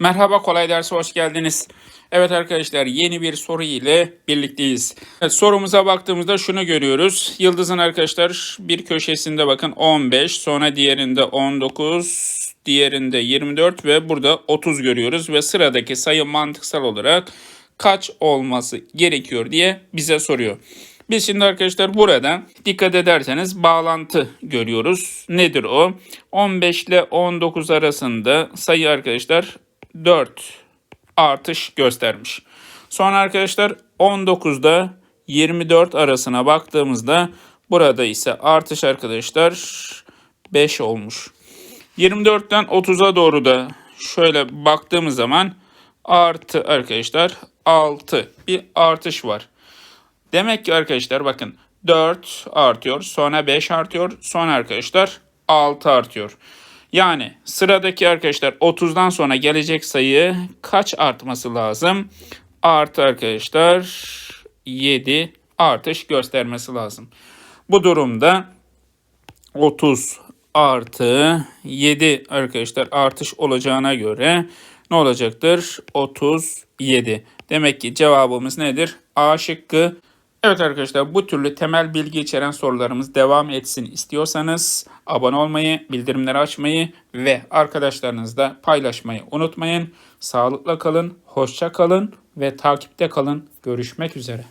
Merhaba kolay derse hoş geldiniz. Evet arkadaşlar yeni bir soru ile birlikteyiz. Evet, sorumuza baktığımızda şunu görüyoruz. Yıldızın arkadaşlar bir köşesinde bakın 15 sonra diğerinde 19 diğerinde 24 ve burada 30 görüyoruz. Ve sıradaki sayı mantıksal olarak kaç olması gerekiyor diye bize soruyor. Biz şimdi arkadaşlar burada dikkat ederseniz bağlantı görüyoruz. Nedir o? 15 ile 19 arasında sayı arkadaşlar 4 artış göstermiş. Sonra arkadaşlar 19'da 24 arasına baktığımızda burada ise artış arkadaşlar 5 olmuş. 24'ten 30'a doğru da şöyle baktığımız zaman artı arkadaşlar 6 bir artış var. Demek ki arkadaşlar bakın 4 artıyor, sonra 5 artıyor, sonra arkadaşlar 6 artıyor. Yani sıradaki arkadaşlar 30'dan sonra gelecek sayı kaç artması lazım? Artı arkadaşlar 7 artış göstermesi lazım. Bu durumda 30 artı 7 arkadaşlar artış olacağına göre ne olacaktır? 37. Demek ki cevabımız nedir? A şıkkı. Evet arkadaşlar bu türlü temel bilgi içeren sorularımız devam etsin istiyorsanız abone olmayı, bildirimleri açmayı ve arkadaşlarınızla paylaşmayı unutmayın. Sağlıkla kalın, hoşça kalın ve takipte kalın. Görüşmek üzere.